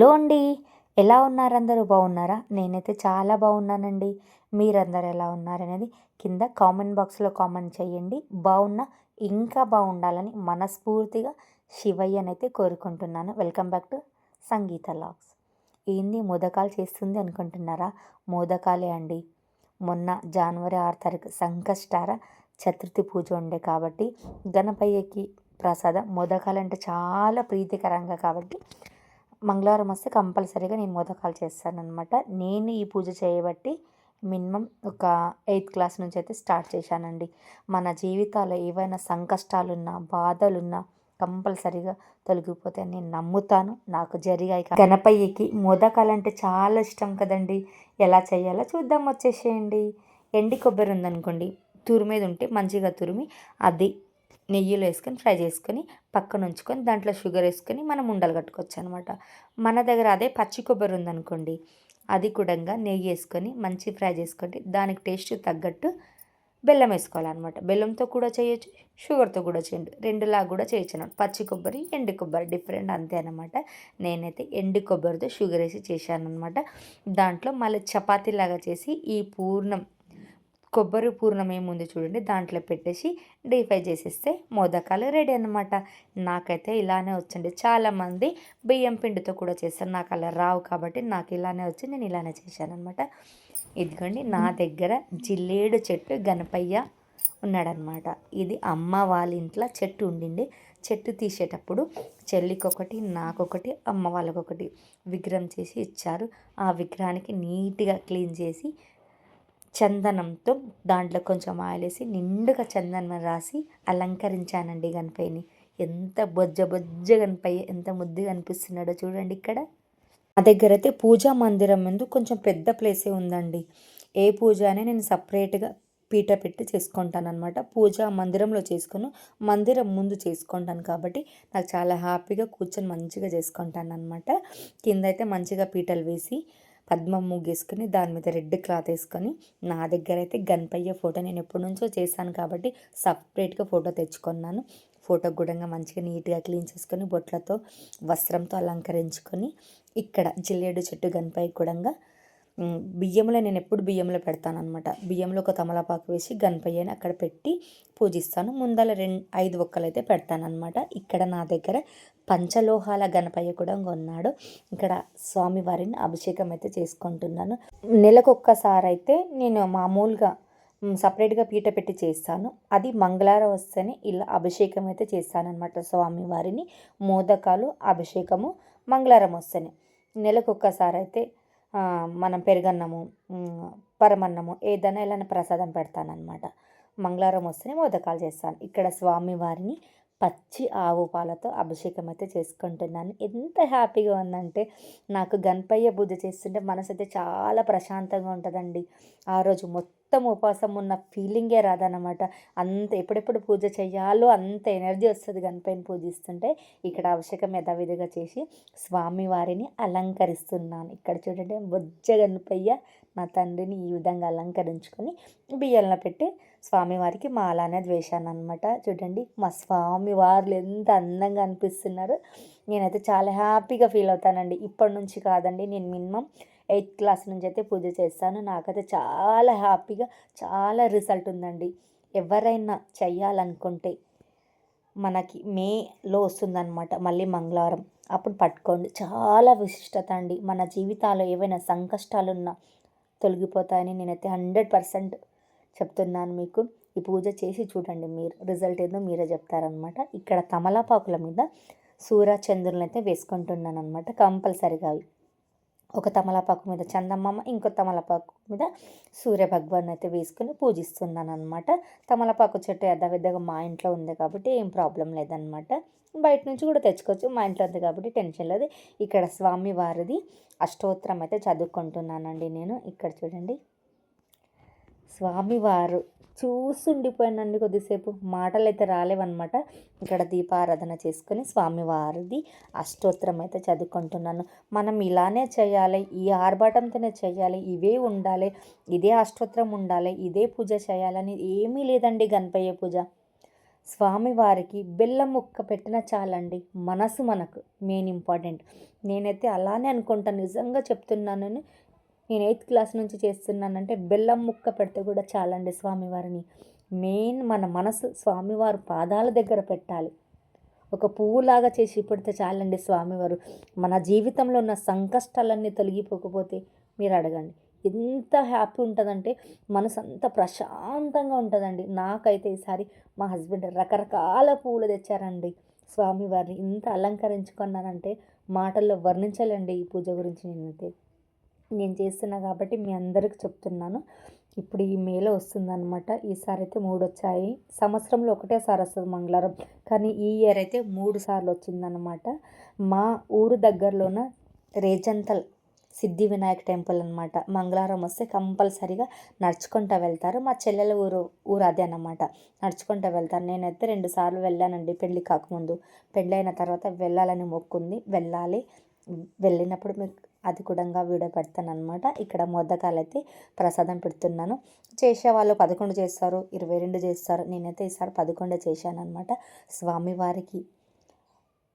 Hello అండి. ఎలా ఉన్నారు అందరూ బాగున్నారా? నేనైతే చాలా బాగున్నానండి. మీరందరూ ఎలా ఉన్నారనేది కింద కామెంట్ బాక్స్లో కామెంట్ చేయండి. బాగున్నా ఇంకా బాగుండాలని మనస్ఫూర్తిగా శివయ్యనైతే కోరుకుంటున్నాను. Welcome back to Sangeetha vlogs ఏంది మోదకాలు చేస్తుంది అనుకుంటున్నారా? మోదకాలే అండి. మొన్న జనవరి ఆరు తారీఖు సంకష్టార చతుర్థి పూజ ఉండే కాబట్టి గణపయ్యకి ప్రసాదం. మోదకాలంటే చాలా ప్రీతికరంగా కాబట్టి మంగళవారం వస్తే కంపల్సరీగా నేను మోదకాలు చేస్తానన్నమాట. నేను ఈ పూజ చేయబట్టి మినిమం ఒక ఎయిత్ క్లాస్ నుంచి అయితే స్టార్ట్ చేశానండి. మన జీవితాల్లో ఏవైనా సంకష్టాలున్నా బాధలున్నా కంపల్సరీగా తొలగిపోతే నేను నమ్ముతాను. నాకు జరిగాయి గణపయ్యకి మోదకాలు అంటే చాలా ఇష్టం కదండి. ఎలా చేయాలో చూద్దాం వచ్చేసేయండి. ఎండి కొబ్బరి ఉందనుకోండి తురిమేది ఉంటే మంచిగా తురిమి అది నెయ్యిలో వేసుకొని ఫ్రై చేసుకొని పక్కన ఉంచుకొని దాంట్లో షుగర్ వేసుకొని మనం ఉండలు కట్టుకోవచ్చు అనమాట మన దగ్గర అదే పచ్చి కొబ్బరి ఉందనుకోండి అది కూడా నెయ్యి వేసుకొని మంచి ఫ్రై చేసుకోండి దానికి టేస్ట్ తగ్గట్టు బెల్లం వేసుకోవాలన్నమాట. బెల్లంతో కూడా చేయొచ్చు షుగర్తో కూడా చేయండి రెండులా కూడా చేయొచ్చు అనమాట పచ్చి కొబ్బరి ఎండు కొబ్బరి డిఫరెంట్ అంతే అనమాట నేనైతే ఎండు కొబ్బరితో షుగర్ వేసి చేశాను అనమాట దాంట్లో మళ్ళీ చపాతీలాగా చేసి ఈ పూర్ణం కొబ్బరి పూర్ణం ఏముంది చూడండి దాంట్లో పెట్టేసి డీప్ ఫ్రై చేసేస్తే మోదకాలు రెడీ అనమాట నాకైతే ఇలానే వచ్చింది. చాలామంది బియ్యం పిండితో కూడా చేస్తారు. నాకు అలా రావు కాబట్టి నాకు ఇలానే వచ్చి నేను ఇలానే చేశాను అనమాట ఇదిగోండి నా దగ్గర జిల్లేడు చెట్టు గణపయ్య ఉన్నాడనమాట ఇది అమ్మ వాళ్ళ ఇంట్లో చెట్టు ఉండింది. చెట్టు తీసేటప్పుడు చెల్లికొకటి నాకొకటి అమ్మ వాళ్ళకొకటి విగ్రహం చేసి ఇచ్చారు. ఆ విగ్రహానికి నీట్గా క్లీన్ చేసి చందనంతో దాంట్లో కొంచెం ఆయిల్ వేసి నిండుగా చందనం రాసి అలంకరించానండి గణపయ్యని. ఎంత బొజ్జ బొజ్జ గణపయ్య ఎంత ముద్దుగా అనిపిస్తున్నాడో చూడండి ఇక్కడ. మా దగ్గర అయితే పూజా మందిరం ముందు కొంచెం పెద్ద ప్లేసే ఉందండి. ఏ పూజ అనే నేను సపరేట్గా పీట పెట్టి చేసుకుంటాను అనమాట పూజా మందిరంలో చేసుకొని మందిరం ముందు చేసుకుంటాను కాబట్టి నాకు చాలా హ్యాపీగా కూర్చొని మంచిగా చేసుకుంటాను అనమాట కింద అయితే మంచిగా పీటలు వేసి పద్మం ముగ్గేసుకుని దాని మీద రెడ్ క్లాత్ వేసుకొని నా దగ్గర అయితే గణపయ్య ఫోటో నేను ఎప్పటి నుంచో చేశాను కాబట్టి సపరేట్గా ఫోటో తెచ్చుకున్నాను. ఫోటో గుడంగా మంచిగా నీట్గా క్లీన్ చేసుకొని బొట్లతో వస్త్రంతో అలంకరించుకొని ఇక్కడ జిల్లేడు చెట్టు గణపయ్య గుడంగా బియ్యంలో నేను ఎప్పుడు బియ్యంలో పెడతానమాట బియ్యంలో ఒక తమలపాకు వేసి గణపయ్యని అక్కడ పెట్టి పూజిస్తాను. ముందల రెండు ఐదు ఒక్కలు అయితే ఇక్కడ నా దగ్గర పంచలోహాల గణపయ్య కూడా ఉన్నాడు ఇక్కడ స్వామివారిని అభిషేకం అయితే చేసుకుంటున్నాను. నెలకొక్కసారి అయితే నేను మామూలుగా సపరేట్గా పీట పెట్టి చేస్తాను. అది మంగళవారం వస్తేనే ఇలా అభిషేకం అయితే చేస్తానమాట స్వామివారిని. మోదకాలు అభిషేకము మంగళవారం వస్తేనే నెలకొక్కసారి అయితే మనం పెరుగన్నము పరమన్నము ఏదైనా ఇలా ప్రసాదం పెడతానమాట మంగళవారం వస్తేనే మోదకాలు చేస్తాను. ఇక్కడ స్వామివారిని పచ్చి ఆవు పాలతో అభిషేకం అయితే చేసుకుంటున్నాను. ఎంత హ్యాపీగా ఉందంటే నాకు గణపయ్య పూజ చేస్తుంటే మనసు అయితే చాలా ప్రశాంతంగా ఉంటుందండి. ఆ రోజు మొత్తం మొత్తం ఉపవాసం ఉన్న ఫీలింగే రాదనమాట అంత ఎప్పుడెప్పుడు పూజ చేయాలో అంత ఎనర్జీ వస్తుంది గణపతిని పూజిస్తుంటే. ఇక్కడ అభిషేకం యథావిధిగా చేసి స్వామివారిని అలంకరిస్తున్నాను. ఇక్కడ చూడండి బొజ్జ గణపయ్య మా తండ్రిని ఈ విధంగా అలంకరించుకొని బియ్యంలో పెట్టి స్వామివారికి మాల అనేది వేశాను అనమాట చూడండి మా స్వామివార్లు ఎంత అందంగా అనిపిస్తున్నారు. నేనైతే చాలా హ్యాపీగా ఫీల్ అవుతానండి. ఇప్పటి నుంచి కాదండి నేను మినిమం ఎయిత్ క్లాస్ నుంచి అయితే పూజ చేస్తాను. నాకైతే చాలా హ్యాపీగా చాలా రిజల్ట్ ఉందండి. ఎవరైనా చెయ్యాలనుకుంటే మనకి మేలో వస్తుందన్నమాట మళ్ళీ మంగళవారం. అప్పుడు పట్టుకోండి. చాలా విశిష్టత అండి. మన జీవితాల్లో ఏవైనా సంకష్టాలు ఉన్నా తొలగిపోతాయని నేనైతే హండ్రెడ్ పర్సెంట్ చెప్తున్నాను మీకు. ఈ పూజ చేసి చూడండి మీరు రిజల్ట్ ఏదో మీరే చెప్తారనమాట ఇక్కడ తమలపాకుల మీద సూర్యచంద్రులను అయితే వేసుకుంటున్నాను అనమాట కంపల్సరిగా అవి. ఒక తమలపాకు మీద చందమ్మమ్మ ఇంకో తమలపాకు మీద సూర్య భగవాన్ అయితే వేసుకొని పూజిస్తున్నాను అనమాట తమలపాకు చెట్టు యథావిధంగా మా ఇంట్లో ఉంది కాబట్టి ఏం ప్రాబ్లం లేదనమాట బయట నుంచి కూడా తెచ్చుకోవచ్చు మా ఇంట్లో ఉంది కాబట్టి టెన్షన్ లేదు. ఇక్కడ స్వామి వారిది అష్టోత్తరం అయితే చదువుకుంటున్నానండి నేను. ఇక్కడ చూడండి. స్వామివారు చూసుండిపోయానండి కొద్దిసేపు. మాటలు అయితే రాలేవన్నమాట. ఇక్కడ దీపారాధన చేసుకొని స్వామివారిది అష్టోత్తరం అయితే చదువుకుంటున్నాను. మనం ఇలానే చేయాలి ఈ ఆర్భాటంతోనే చేయాలి ఇవే ఉండాలి ఇదే అష్టోత్తరం ఉండాలి ఇదే పూజ చేయాలని ఏమీ లేదండి గణపయ్య పూజ. స్వామివారికి బెల్లం ముక్క పెట్టిన చాలండి మనసు మనకు మెయిన్ ఇంపార్టెంట్. నేనైతే అలానే అనుకుంటాను నిజంగా చెప్తున్నాను నేను ఎయిత్ క్లాస్ నుంచి చేస్తున్నానంటే బెల్లం ముక్క పెడితే కూడా చాలండి స్వామివారిని. మెయిన్ మన మనసు స్వామివారి పాదాల దగ్గర పెట్టాలి. ఒక పువ్వులాగా చేసి పెడితే చాలండి స్వామివారు. మన జీవితంలో ఉన్న సంకష్టాలన్నీ తొలగిపోకపోతే మీరు అడగండి. ఎంత హ్యాపీ ఉంటుందంటే మనసు అంత ప్రశాంతంగా ఉంటుందండి. నాకైతే ఈసారి మా హస్బెండ్ రకరకాల పువ్వులు తెచ్చారండి స్వామివారిని. ఇంత అలంకరించుకున్నానంటే మాటల్లో వర్ణించాలండి ఈ పూజ గురించి నేనైతే. నేను చేస్తున్నా కాబట్టి మీ అందరికి చెప్తున్నాను. ఇప్పుడు ఈ మేలో వస్తుందన్నమాట. ఈసారి అయితే మూడు వచ్చాయి సంవత్సరంలో ఒకటేసారి వస్తుంది మంగళవారం. కానీ ఈ ఇయర్ అయితే మూడు సార్లు వచ్చిందనమాట మా ఊరు దగ్గరలోన రేజంతల్ సిద్ధి వినాయక టెంపుల్ అనమాట మంగళవారం వస్తే కంపల్సరీగా నడుచుకుంటూ వెళ్తారు. మా చెల్లెల ఊరు ఊరు అదే అనమాట నడుచుకుంటూ వెళ్తారు. నేనైతే రెండు సార్లు వెళ్ళానండి పెళ్ళి కాకముందు. పెళ్ళైన తర్వాత వెళ్ళాలని మొక్కుంది. వెళ్ళాలి. వెళ్ళినప్పుడు మీకు అది కూడా వీడియో పెడతాను అనమాట ఇక్కడ మొద్దకాలు అయితే ప్రసాదం పెడుతున్నాను. చేసేవాళ్ళు పదకొండు చేస్తారు ఇరవై రెండు చేస్తారు. నేనైతే ఈసారి పదకొండు చేశాను అనమాట స్వామివారికి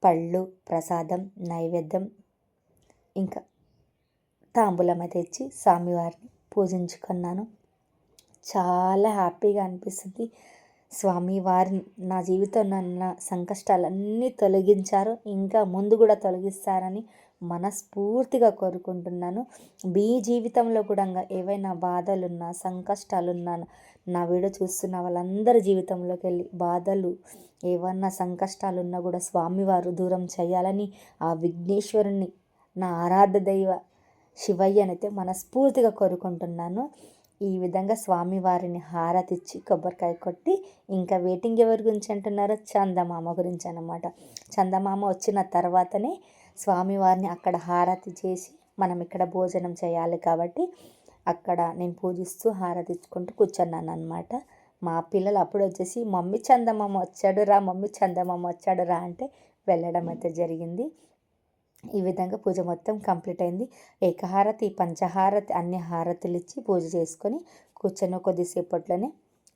పళ్ళు ప్రసాదం నైవేద్యం ఇంకా తాంబూలం అయితే ఇచ్చి స్వామివారిని పూజించుకున్నాను. చాలా హ్యాపీగా అనిపిస్తుంది. స్వామివారి నా జీవితంలో ఉన్న సంకష్టాలన్నీ తొలగించారు. ఇంకా ముందు కూడా తొలగిస్తారని మనస్ఫూర్తిగా కోరుకుంటున్నాను. మీ జీవితంలో కూడా ఏవైనా బాధలున్నా సంకష్టాలున్నా నా వీడియో చూస్తున్న వాళ్ళందరి జీవితంలోకి వెళ్ళి బాధలు ఏమన్నా సంకష్టాలున్నా కూడా స్వామివారు దూరం చేయాలని ఆ విఘ్నేశ్వరుని నా ఆరాధ దైవ శివయ్యనైతే మనస్ఫూర్తిగా కోరుకుంటున్నాను. ఈ విధంగా స్వామివారిని హారతిచ్చి కొబ్బరికాయ కొట్టి ఇంకా వెయిటింగ్ ఎవరి గురించి అంటున్నారో చందమామ గురించి అనమాట చందమామ వచ్చిన తర్వాతనే స్వామివారిని అక్కడ హారతి చేసి మనం ఇక్కడ భోజనం చేయాలి కాబట్టి అక్కడ నేను పూజిస్తూ హారతి ఇచ్చుకుంటూ కూర్చున్నాను అనమాట మా పిల్లలు అప్పుడు వచ్చేసి మమ్మీ చందమామ వచ్చాడు రా మమ్మీ చందమామ వచ్చాడు రా అంటే వెళ్ళడం అయితే జరిగింది. ఈ విధంగా పూజ మొత్తం కంప్లీట్ అయింది. ఏకహారతి పంచహారతి అన్ని హారతులు ఇచ్చి పూజ చేసుకొని కూర్చొని కొద్దిసేపట్లోనే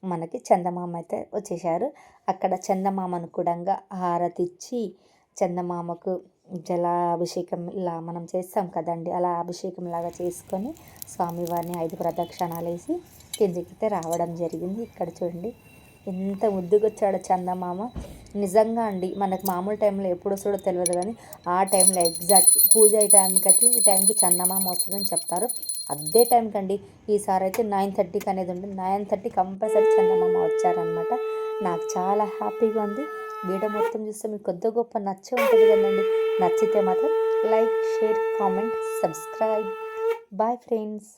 మనకి చందమామ అయితే వచ్చేసారు అక్కడ చందమామను కూడా హారతి ఇచ్చి చందమామకు జలాభిషేకం ఇలా మనం చేస్తాం కదండి. అలా అభిషేకం లాగా చేసుకొని స్వామివారిని ఐదు ప్రదక్షిణాలు వేసి కిందికి రావడం జరిగింది. ఇక్కడ చూడండి ఎంత ముద్దుకొచ్చాడో చందమామ. నిజంగా అండి మనకు మామూలు టైంలో ఎప్పుడు వస్తాడో తెలియదు కానీ ఆ టైంలో ఎగ్జాక్ట్ పూజ టైంకి అయితే ఈ టైంకి చందమామ వస్తుందని చెప్తారు. అదే టైంకి అండి ఈసారి అయితే నైన్ థర్టీకి అనేది ఉంటుంది నైన్ థర్టీ కంపల్సరీ చందమామ వచ్చారనమాట నాకు చాలా హ్యాపీగా ఉంది. వీడియో మొత్తం చూస్తే మీకు కొద్ది గొప్ప నచ్చే ఉంటుంది కదండి. నచ్చితే మాత్రం like share comment subscribe. Bye friends